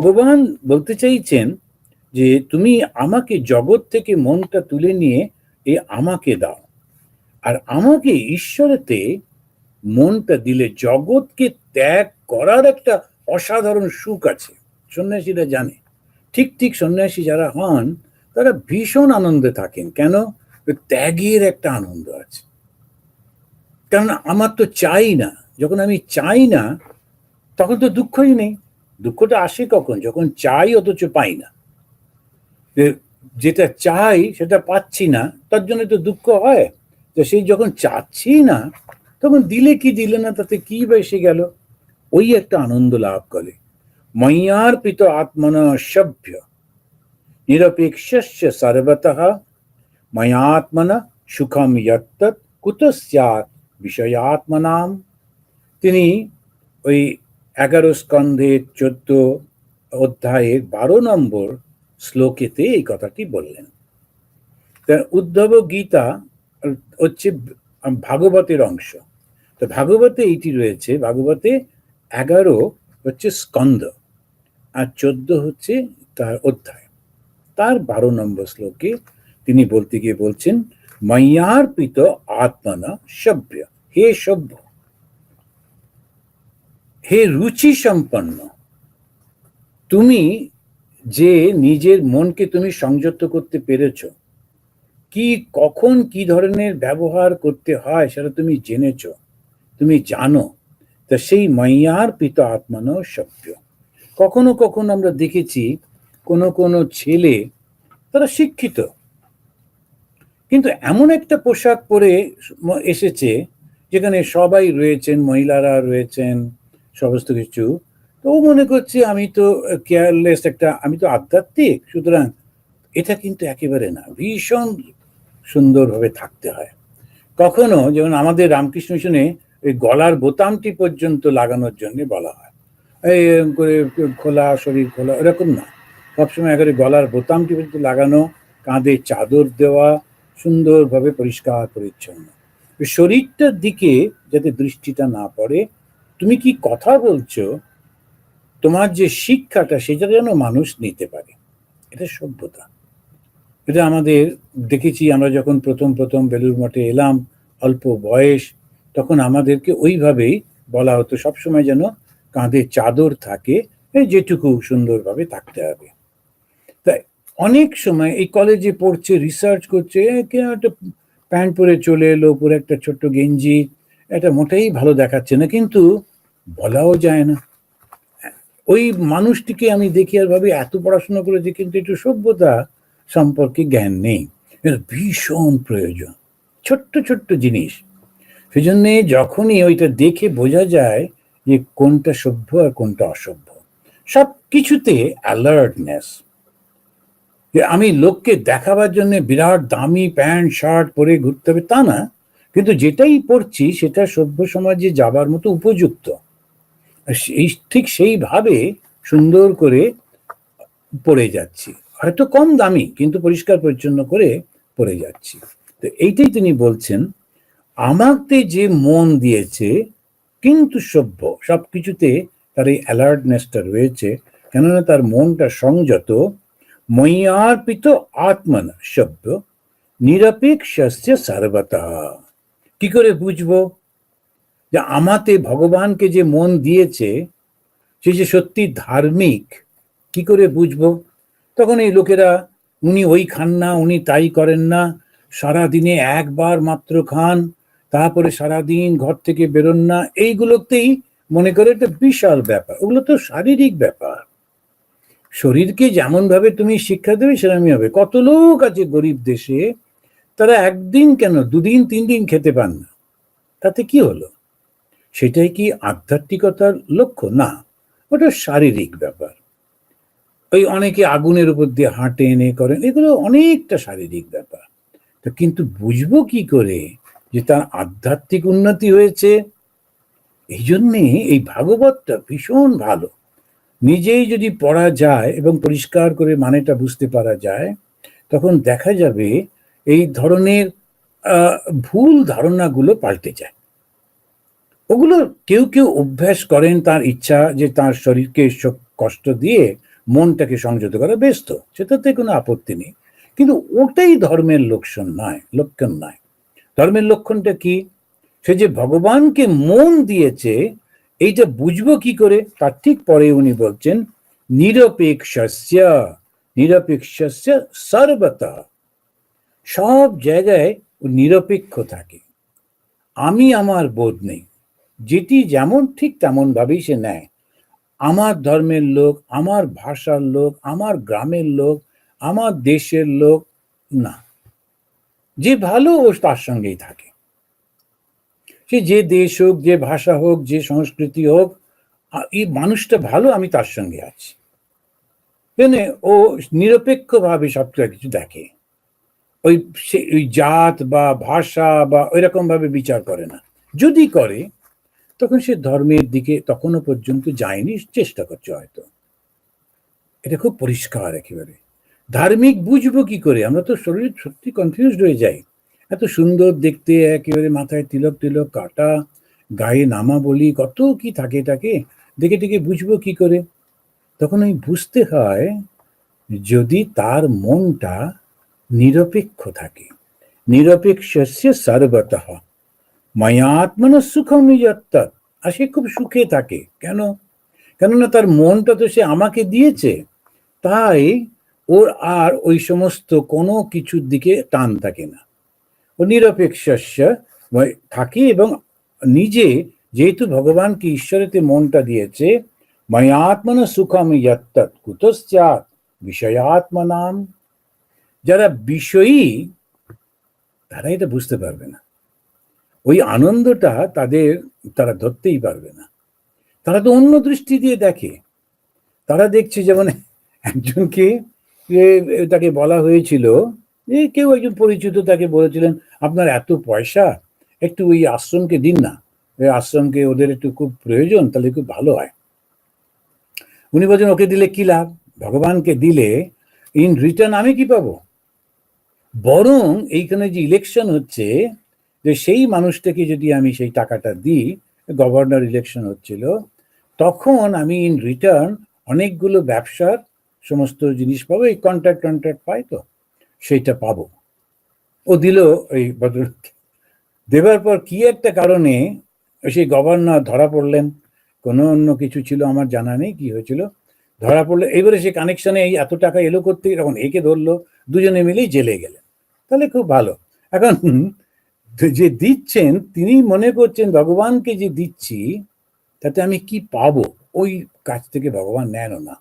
ভগবান বলতে চাইছেন যে তুমি আমাকে জগৎ থেকে মনটা তুলে নিয়ে এ আমাকে দাও। আর আমাকে ঈশ্বরেতে মনটা দিলে জগৎকে ত্যাগ করার একটা অসাধারণ সুখ আছে। সন্ন্যাসীরা জানে। ঠিক ঠিক সন্ন্যাসী যারা হন, তারা ভীষণ আনন্দে থাকেন। কেন? ত্যাগের একটা আনন্দ আছে। কারণ আমার তো চাই না। যখন আমি চাই না, তখন তো দুঃখই নেই। দুঃখটা আসে কখন? যখন চাই অথচ পাই না। যেটা চাই সেটা পাচ্ছি না, তার জন্য তো দুঃখ হয়। তো সেই যখন চাচ্ছি না, তখন দিলে কি দিলে না, তাতে কি বা এসে গেল? ওই একটা আনন্দ লাভ করে। ময়্যার্পিত আত্মন সভ্য, নিরপেক্ষস্য সর্বতঃ। ময়াত্মনা সুখম যত্তৎ কুত স্যাৎ বিষয়াত্মনাম। তিনি ওই এগারো স্কন্ধের চোদ্দ অধ্যায়ের বারো নম্বর শ্লোকেতে এই কথাটি বললেন। উদ্ধব গীতা হচ্ছে ভাগবতের অংশ। তো ভাগবতে এইটি রয়েছে, ভাগবতে এগারো হচ্ছে স্কন্দ আর চোদ্দ হচ্ছে তার অধ্যায়। তার বারো নম্বর শ্লোকে তিনি বলতে গিয়ে বলছেন ময়্যার্পিত আত্মনা সভ্য, হে সভ্য হে রুচি সম্পন্ন, তুমি যে নিজের মনকে তুমি সংযত করতে পেরেছ, কি, কখন কি ধরনের ব্যবহার করতে হয় সেটা তুমি জেনেছ, তুমি জানো, তা সেই মাইয়ার পিত আত্মানো সভ্য। কখনো কখনো আমরা দেখেছি কোনো কোনো ছেলে, তারা শিক্ষিত, কিন্তু এমন একটা পোশাক পরে এসেছে, যেখানে সবাই রয়েছেন, মহিলারা রয়েছেন সমস্ত কিছু। তো ও মনে করছে, আমি তো কেয়ারলেস একটা, আমি তো আধ্যাত্মিক, সুতরাং এটা কিন্তু একেবারে না। ভীষণ সুন্দরভাবে থাকতে হয়। কখনো যেমন আমাদের রামকৃষ্ণ মিশনে ওই গলার বোতামটি পর্যন্ত লাগানোর জন্য বলা হয়। এই করে খোলা, শরীর খোলা, এরকম না। সবসময় একেবারে গলার বোতামটি পর্যন্ত লাগানো, কাঁধে চাদর দেওয়া, সুন্দরভাবে পরিষ্কার, পরিচ্ছন্ন। শরীরটার দিকে যাতে দৃষ্টিটা না পড়ে তুমি কি কথা বলছো? তোমার যে শিক্ষাটা, সেটা যেন মানুষ নিতে পারে। এটা সভ্যতা। এটা আমাদের দেখেছি আমরা যখন প্রথম প্রথম বেলুর মঠে এলাম, অল্প বয়স, তখন আমাদেরকে ওইভাবেই বলা হতো, সবসময় যেন কাঁধে চাদর থাকে যেটুকু সুন্দরভাবে থাকতে হবে। তাই অনেক সময় এই কলেজে পড়ছে রিসার্চ করছে কেন একটা প্যান্ট পরে চলে এলো পরে একটা ছোট্ট গেঞ্জি, এটা মোটেই ভালো দেখাচ্ছে না। কিন্তু বলাও যায় না। ওই মানুষটিকে আমি দেখি আর ভাবি, এত পড়াশোনা করেছে, কিন্তু একটু সভ্যতা সম্পর্কে জ্ঞান নেই। ভীষণ প্রয়োজন। ছোট্ট ছোট্ট জিনিস। সেই জন্যে যখনই ওইটা দেখে বোঝা যায় যে কোনটা সভ্য আর কোনটা অসভ্য। সব কিছুতে অ্যালার্টনেস যে আমি লোককে দেখাবার জন্য বিরাট দামি প্যান্ট, শার্ট পরে ঘুরতে হবে, তা না। কিন্তু যেটাই পড়ছি সেটা সভ্য সমাজে যাবার মতো উপযুক্ত। সেই ঠিক সেইভাবে সুন্দর করে পড়ে যাচ্ছি। হয়তো কম দামি, কিন্তু পরিষ্কার পরিচ্ছন্ন করে পড়ে যাচ্ছি। তো এইটাই তিনি বলছেন, আমাকে যে মন দিয়েছে, কিন্তু সভ্য সব কিছুতে তার এই অ্যালার্টনেসটা রয়েছে, কেননা তার মনটা সংযত ময়্যার্পিত আত্মনা সভ্য, নিরপেক্ষস্য সর্বতা। কি করে বুঝব? যে আমাতে ভগবানকে যে মন দিয়েছে, সে যে সত্যি ধার্মিক, কি করে বুঝব? তখন এই লোকেরা, উনি ওই খান না, উনি তাই করেন না। সারা দিনে একবার মাত্র খান, তারপরে সারাদিন ঘর থেকে বেরোন না। এইগুলোতেই মনে করে একটা বিশাল ব্যাপার। ওগুলো তো শারীরিক ব্যাপার। শরীরকে যেমন ভাবে তুমি শিক্ষা দেবে সেরকমই হবে। কত লোক আছে গরিব দেশে, তারা একদিন কেন দুদিন তিন দিন খেতে পান না? তাতে কি হলো? সেটাই কি আধ্যাত্মিকতার লক্ষ্য? না, ওটা শারীরিক ব্যাপার। ওই অনেকে আগুনের উপর দিয়ে হাঁটে, এনে করেন, এগুলো অনেকটা শারীরিক ব্যাপার। তো কিন্তু বুঝব কি করে যে তার আধ্যাত্মিক উন্নতি হয়েছে? এই জন্যে এই ভাগবতটা ভীষণ ভালো। নিজেই যদি পড়া যায় এবং পরিষ্কার করে মানেটা বুঝতে পারা যায়, তখন দেখা যাবে এই ধরনের ভুল ধারণাগুলো পাল্টে যায়। ওগুলো কেউ কেউ অভ্যাস করেন তার ইচ্ছা যে তার শরীরকে কষ্ট দিয়ে মনটাকে সংযত করা ব্যস্ত, সেটাতে কোনো আপত্তি নেই। কিন্তু ওটাই ধর্মের লক্ষণ নয় লক্ষণ নয়। ধর্মের লক্ষণটা কি? সে যে ভগবানকে মন দিয়েছে, এইটা বুঝব কি করে? তার ঠিক পরে উনি বলছেন, নিরপেক্ষস্য নিরপেক্ষস্য সর্বতা। সব জায়গায় নিরপেক্ষ থাকে। আমি আমার বোধ নেই। যেটি যেমন ঠিক তেমন ভাবেই সে নেয়। আমার ধর্মের লোক, আমার ভাষার লোক, আমার গ্রামের লোক, আমার দেশের লোক না। যে ভালো ও তার সঙ্গেই থাকে। সে যে দেশ হোক, যে ভাষা হোক, যে সংস্কৃতি হোক এই মানুষটা ভালো, আমি তার সঙ্গে আছি। মানে ও নিরপেক্ষভাবে সব কিছু দেখে। ওই সে, ওই জাত বা ভাষা বা ওইরকম ভাবে বিচার করে না। যদি করে তখন সে ধর্মের দিকে তখনও পর্যন্ত যায়নি, চেষ্টা করছে হয়তো। এটা খুব পরিষ্কার একেবারে। ধার্মিক বুঝব কি করে? আমরা তো শরীর সত্যি কনফিউজড হয়ে যাই। এত সুন্দর দেখতে, একেবারে মাথায় তিলক তিলক, কাটা, গায়ে নামা বলি, কত কি থাকে তাকে? দেখে দেখে বুঝব কি করে? তখন ওই বুঝতে হয়, যদি তার মনটা নিরপেক্ষ থাকে নিরপেক্ষস্য সর্বত মায়াত্মন সুখম নিযত্তৎ। আর সে খুব সুখে থাকে। কেন? কেননা তার মনটা তো সে আমাকে দিয়েছে। তাই ওর আর ওই সমস্ত কোনো কিছুর দিকে টান থাকে না। ও নিরপেক্ষস্য থাকে এবং নিজে যেহেতু ভগবানকে ঈশ্বরেতে মনটা দিয়েছে, ময়াত্মন সুখম ইয়ত্তৎ কুতশ্চাৎ বিষয়াত্মনাম। যারা বিষয়ী, তারা এটা বুঝতে পারবে না। ওই আনন্দটা তাদের, তারা ধরতেই পারবে না। তারা তো অন্য দৃষ্টি দিয়ে দেখে। তারা দেখছে যেমন একজনকে তাকে বলা হয়েছিল যে কেউ একজন পরিচিত তাকে বলেছিলেন, আপনার এত পয়সা, একটু ওই আশ্রমকে দিন না। ওই আশ্রমকে ওদের একটু খুব প্রয়োজন, তাহলে খুব ভালো হয়। উনি বলছেন, ওকে দিলে কি লাভ? ভগবানকে দিলে ইন রিটার্ন আমি কি পাবো? বরং এইখানে যে ইলেকশন হচ্ছে যে সেই মানুষটাকে যদি আমি সেই টাকাটা দিই, গভর্নর ইলেকশন হচ্ছিল, তখন আমি ইন রিটার্ন অনেকগুলো ব্যবসার সমস্ত জিনিস পাবো, এই কন্ট্রাক্ট কন্ট্রাক্ট পাই তো, সেইটা পাবো। ও দিল ওই ভদ্রলোককে। দেবার পর কি একটা কারণে সেই গভর্নর ধরা পড়লেন, কোনো অন্য কিছু ছিল আমার জানা নেই, কি হয়েছিল? ধরা পড়লে এবারে সে কানেকশনে এই এত টাকা এলো করতে তখন একে ধরলো, দুজনে মিলেই জেলে গেলেন। তাহলে খুব ভালো। এখন যে দিচ্ছেন, তিনি মনে করছেন, ভগবানকে যে দিচ্ছি, তাতে আমি কি পাবো? ওই কাছ থেকে ভগবান নেনও না।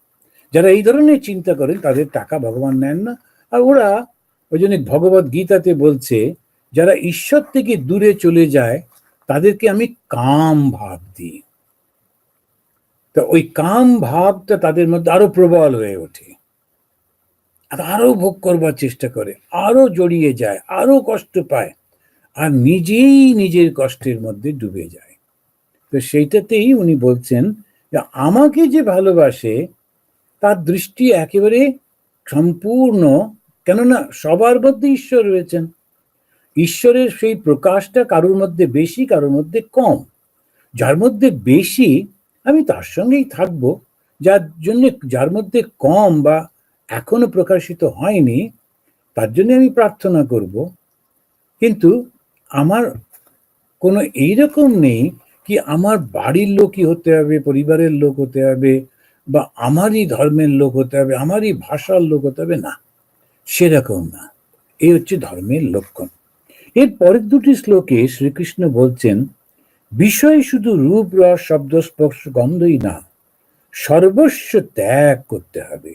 যারা এই ধরনের চিন্তা করেন, তাদের টাকা ভগবান নেন না। আর ওরা ওই জন্য ভগবত গীতাতে বলছে, যারা ঈশ্বর থেকে দূরে চলে যায়, তাদেরকে আমি কাম ভাব দিই। তা ওই কাম ভাবটা তাদের মধ্যে আরও প্রবল হয়ে ওঠে। আর আরও ভোগ করবার চেষ্টা করে, আরও জড়িয়ে যায়, আরও কষ্ট পায়। আর নিজেই নিজের কষ্টের মধ্যে ডুবে যায়। তো সেইটাতেই উনি বলছেন যে, আমাকে যে ভালোবাসে, তার দৃষ্টি একেবারে সম্পূর্ণ, কেননা সবার মধ্যে ঈশ্বর রয়েছেন। ঈশ্বরের সেই প্রকাশটা কারোর মধ্যে বেশি, কারোর মধ্যে কম। যার মধ্যে বেশি, আমি তার সঙ্গেই থাকব। যার জন্য, যার মধ্যে কম বা এখনও প্রকাশিত হয়নি, তার জন্য আমি প্রার্থনা করব। কিন্তু আমার কোনো এইরকম নেই কি আমার বাড়ির লোকই হতে হবে, পরিবারের লোক হতে হবে বা আমারই ধর্মের লোক হতে হবে, আমারই ভাষার লোক হতে হবে, না। সেরকম না। এই হচ্ছে ধর্মের লক্ষণ। এর পরের দুটি শ্লোকে শ্রীকৃষ্ণ বলছেন, বিষয় শুধু রূপ, রস, শব্দ, স্পর্শ, গন্ধই না, সর্বস্ব ত্যাগ করতে হবে।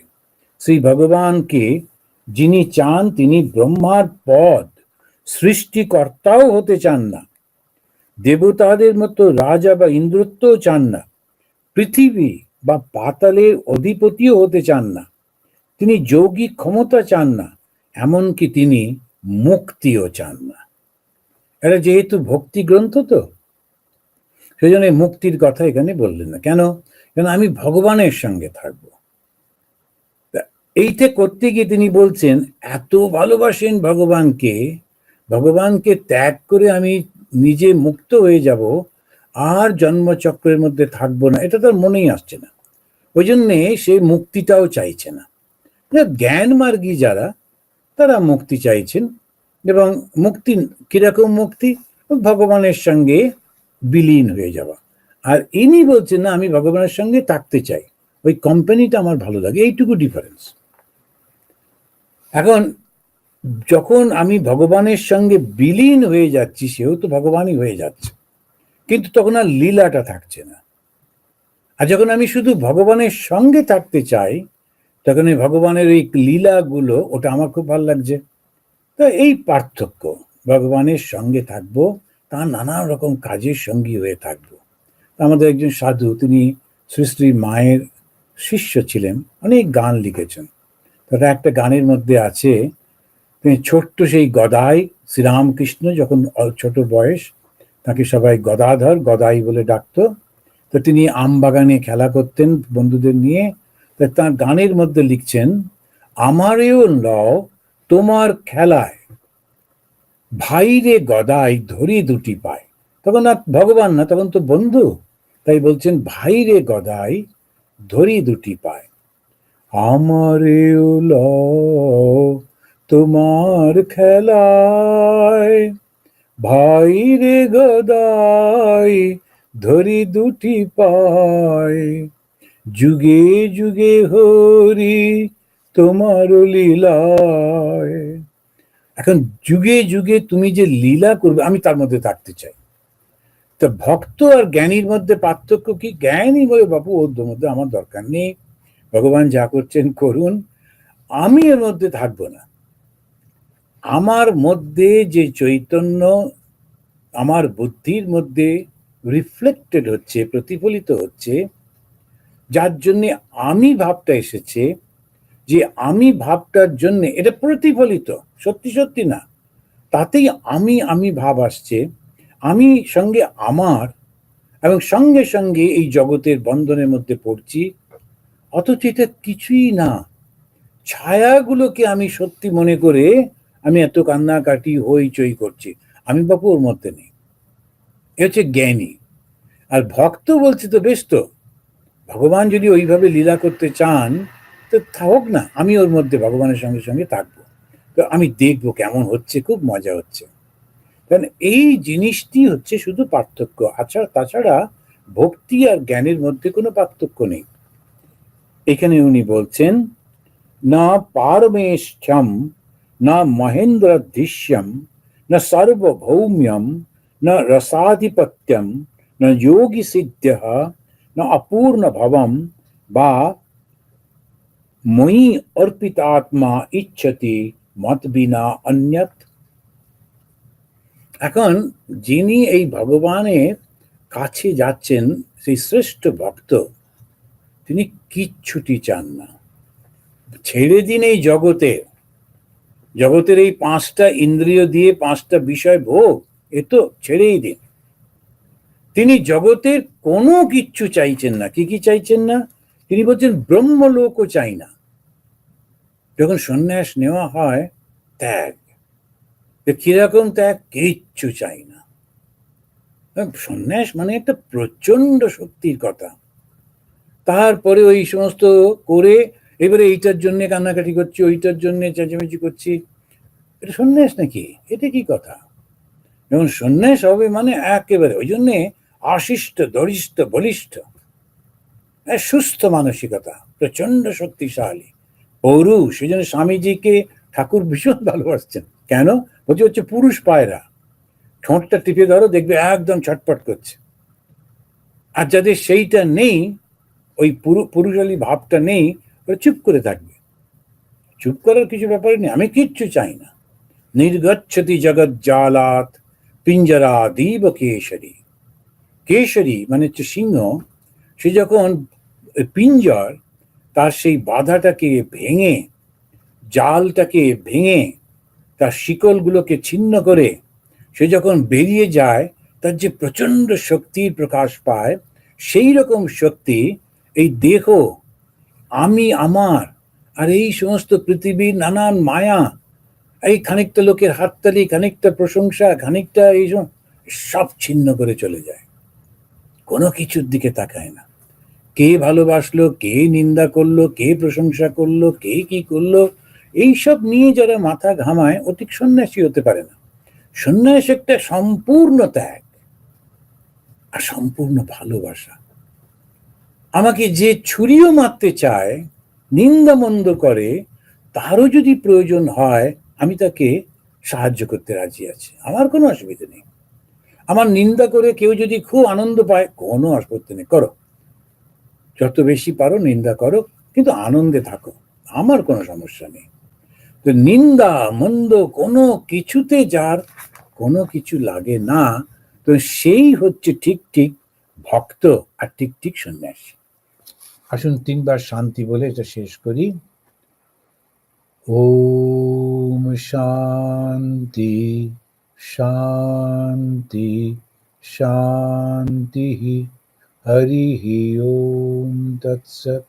শ্রী ভগবানকে যিনি চান তিনি ব্রহ্মার পদ সৃষ্টিকর্তাও হতে চান না। দেবতাদের মতো রাজা বা ইন্দ্রত্বও চান না। পৃথিবী বা পাতালের অধিপতিও হতে চান না। তিনি যৌগিক ক্ষমতা চান না, এমনকি তিনি মুক্তিও চান না। এটা যেহেতু ভক্তি গ্রন্থ তো সেই জন্য মুক্তির কথা এখানে বললেন না। কেন? কেন? আমি ভগবানের সঙ্গে থাকব। এইটা করতে গিয়ে তিনি বলছেন, এত ভালোবাসেন ভগবানকে ভগবানকে ত্যাগ করে আমি নিজে মুক্ত হয়ে যাব, আর জন্মচক্রের মধ্যে থাকব না, এটা তার মনেই আসছে না। ওই জন্যে সে মুক্তিটাও চাইছে না। জ্ঞান মার্গী যারা, তারা মুক্তি চাইছেন, এবং মুক্তি, কীরকম মুক্তি? ভগবানের সঙ্গে বিলীন হয়ে যাওয়া। আর ইনি বলছেন, না, আমি ভগবানের সঙ্গে থাকতে চাই। ওই কোম্পানিটা আমার ভালো লাগে, এইটুকু ডিফারেন্স এখন যখন আমি ভগবানের সঙ্গে বিলীন হয়ে যাচ্ছি, সেও তো ভগবানই হয়ে যাচ্ছে। কিন্তু তখন আর লীলাটা থাকছে না। আর যখন আমি শুধু ভগবানের সঙ্গে থাকতে চাই, তখন এই ভগবানের এই লীলাগুলো, ওটা আমার খুব ভালো লাগছে। তো এই পার্থক্য, ভগবানের সঙ্গে থাকব তার নানা রকম কাজের সঙ্গী হয়ে থাকব। আমাদের একজন সাধু, তিনি শ্রী শ্রী মায়ের শিষ্য ছিলেন, অনেক গান লিখেছেন। তারা একটা গানের মধ্যে আছে তিনি ছোট্ট সেই গদাই, শ্রীরামকৃষ্ণ, যখন ছোট বয়স, তাকে সবাই গদাধর, গদাই বলে ডাকতো। তো তিনি আম বাগানে খেলা করতেন বন্ধুদের নিয়ে। তা তার গানের মধ্যে লিখছেন, আমারেও ল তোমার খেলায়, ভাইরে গদাই ধরি দুটি পায়। তখন আর ভগবান না, তখন তো বন্ধু। তাই বলছেন, ভাইরে গদাই ধরি দুটি পায়। আমারেও ল তোমার খেলায় ভাইরে গদাই ধরি দুটি পায়। যুগে যুগে হরি তোমার লীলায়। এখন যুগে যুগে তুমি যে লীলা করবে, আমি তার মধ্যে থাকতে চাই। তা ভক্ত আর জ্ঞানীর মধ্যে পার্থক্য কি? জ্ঞানী বলে বাবু ওর মধ্যে আমার দরকার নেই। ভগবান যা করছেন করুন। আমি এর মধ্যে থাকব না। আমার মধ্যে যে চৈতন্য, আমার বুদ্ধির মধ্যে রিফ্লেক্টেড হচ্ছে, প্রতিফলিত হচ্ছে, যার জন্যে আমি ভাবটা এসেছে যে আমি ভাবটার জন্য এটা প্রতিফলিত, সত্যি সত্যি না। তাতেই আমি আমি ভাব আসছে, আমি সঙ্গে আমার এবং সঙ্গে সঙ্গে এই জগতের বন্ধনের মধ্যে পড়ছি, অথচ এটা কিছুই না। ছায়াগুলোকে আমি সত্যি মনে করে আমি এত কান্নাকাটি হইচই করছি। আমি বাপু ওর মধ্যে নেই। এ হচ্ছে জ্ঞানী। আর ভক্ত বলছে তো বেশ তো। ভগবান যদি ওইভাবে লীলা করতে চান, তো থাক না, আমি ওর মধ্যে ভগবানের সঙ্গে সঙ্গে থাকব। তো আমি দেখব কেমন হচ্ছে, খুব মজা হচ্ছে। কারণ এই জিনিসটি হচ্ছে শুধু পার্থক্য। আচ্ছা তাছাড়া ভক্তি আর জ্ঞানের মধ্যে কোনো পার্থক্য নেই। এখানে উনি বলছেন, না পারমেষ্ঠ্যম না মহেন্দ্র দৃশ্যম না সার্বভৌম্যম না রসাধিপত্যম না যোগী সিদ্ধ না অপূর্ণ ভবম বা মই অর্পিতাত্মা ইচ্ছতি মত বিনা অন্যত এখন যিনি এই ভগবানের কাছে যাচ্ছেন সেই শ্রেষ্ঠ ভক্ত তিনি কিচ্ছুটি চান না ছেড়ে দিন এই জগতে জগতের এই পাঁচটা ইন্দ্রিয় দিয়ে পাঁচটা বিষয় ভোগ, এ তো ছেড়েই দিন। তিনি জগতের কোনো কিচ্ছু চাইছেন না। কি কি চাইছেন না? তিনি বলছেন, ব্রহ্মলোকও চাই না। যখন সন্ন্যাস নেওয়া হয়, ত্যাগ। কীরকম ত্যাগ, কিচ্ছু চাই না। সন্ন্যাস মানে একটা প্রচণ্ড শক্তির কথা। তারপরে ওই সমস্ত করে এবারে এইটার জন্য কান্নাকাটি করছি, ওইটার জন্য চেঁচামেচি করছি। এটা সন্ন্যাস নাকি? এটা কি কথা? যখন সন্ন্যাস হবে মানে একেবারে, ওই জন্যে আশিষ্ট দরিষ্ঠ বলিষ্ঠ সুস্থ মানসিকতা প্রচণ্ড শক্তিশালী পৌরু সেই জন্য স্বামীজিকে ঠাকুর ভীষণ ভালোবাসছেন। কেন? বলছে হচ্ছে পুরুষ পায়রা। ঠোঁটটা টিপে ধরো, দেখবে একদম ছটপট করছে। আর যাদের সেইটা নেই, ওই পুরুষালী ভাবটা নেই চুপ করে থাকবে। চুপ করার কিছু ব্যাপার নেই। আমি কিচ্ছু চাই না। নির্গচ্ছতি জগৎ জালাত, পিঞ্জরা দীব কেশরী। কেশরী মানে হচ্ছে সিংহ। সে যখন পিঞ্জর, তার সেই বাধাটাকে ভেঙে, জালটাকে ভেঙে, তার শিকলগুলোকে ছিন্ন করে, সে যখন বেরিয়ে যায়, তার যে প্রচণ্ড শক্তির প্রকাশ পায়, সেই রকম শক্তি এই দেহ আমি আমার আর এই সমস্ত পৃথিবীর নানান মায়া, এই খানিকটা লোকের হাততালি, খানিকটা প্রশংসা, খানিকটা এই সব ছিন্ন করে চলে যায়। কোনো কিছুর দিকে তাকায় না। কে ভালোবাসলো, কে নিন্দা করল, কে প্রশংসা করল, কে কি করল এইসব নিয়ে যারা মাথা ঘামায় অধিক সন্ন্যাসী হতে পারে না। সন্ন্যাস একটা সম্পূর্ণ ত্যাগ আর সম্পূর্ণ ভালোবাসা। আমাকে যে ছুরিও মারতে চায়, নিন্দা মন্দ করে, তারও যদি প্রয়োজন হয়, আমি তাকে সাহায্য করতে রাজি আছি। আমার কোনো অসুবিধা নেই। আমার নিন্দা করে কেউ যদি খুব আনন্দ পায়, কোনো অসুবিধা নেই। করো। যত বেশি পারো নিন্দা করো, কিন্তু আনন্দে থাকো। আমার কোনো সমস্যা নেই। তো নিন্দা মন্দ কোনো কিছুতে যার কোনো কিছু লাগে না, তো সেই হচ্ছে ঠিক ঠিক ভক্ত আর ঠিক ঠিক সন্ন্যাসী। আসুন তিনবার শান্তি বলে এটা শেষ করি। ওম শান্তি শান্তি শান্তি। হরি ওম তৎসৎ।